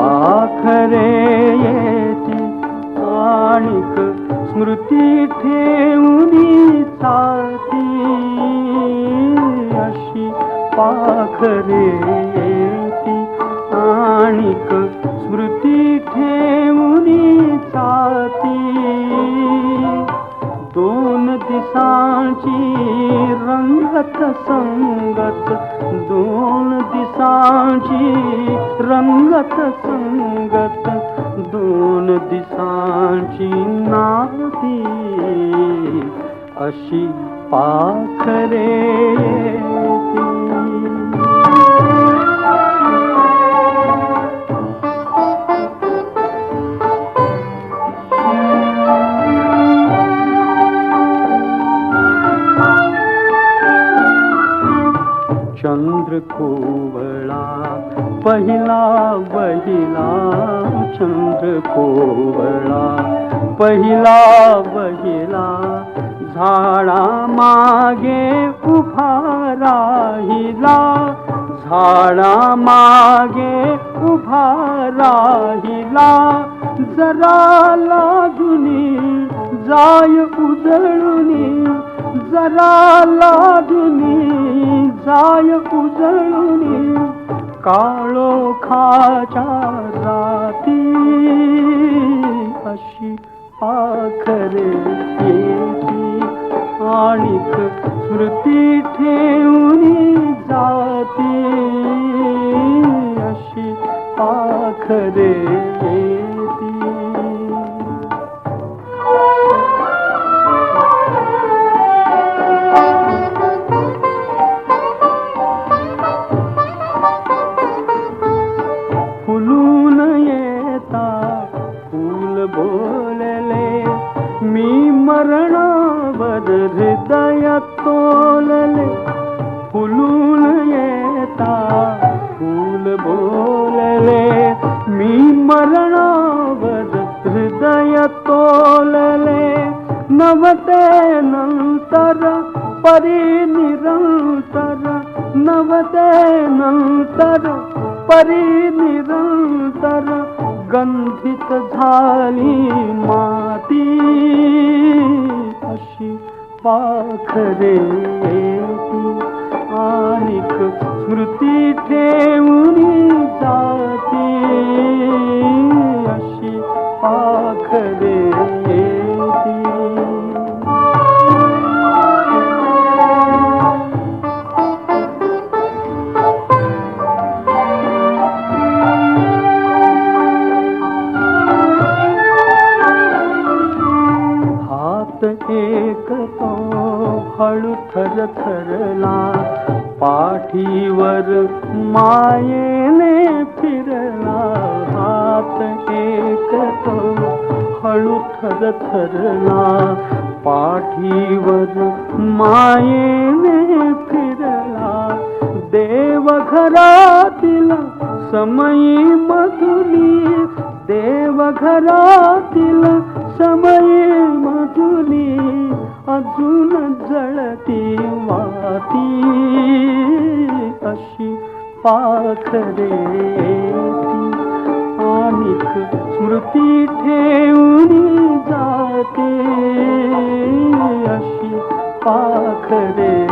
पाखरे येते आणिक स्मृती ठेवून चालती अशी पाखरे येते आणिक स्मृती ठेवून चालती दोन दिसांची रंगत संगत दोन दिसांची संगत दोन दिसांची नाती अशी पाखरे चंद्र कोवळा पहिला बहिला चंद्र कोवळा पहिला बहिला झाडा मागे उभा राहिला झाडा मागे उभा राहिला जरा लागुनी जाय उजळुनी जरा लागुनी जाय उजळुनी काळो खाच्या राती अशी पाखरे येती आणिक स्मृती ठेवून जाती. अशी पाखरे येती. येता फूल बोलले मी मरणावर हृदय तोलले. फुलून येता फूल बोलले मी मरणावर हृदय तोलले. नवते नंतर परी निरंतर नवते नंतर परी निरंतर गंधित झाली माती। अशी पाखरे आणिक स्मृती ठेवणी एक तो हळू थर थरला पाठीवर मायेने फिरला. हात एक तो हळू थर थरला पाठीवर मायेने फिरला. देवघरातील समयी मधुली देवघरातील समयी अजून जळती माती अशी पाखरे येती आणिक स्मृती ठेवून जाते अशी पाखरे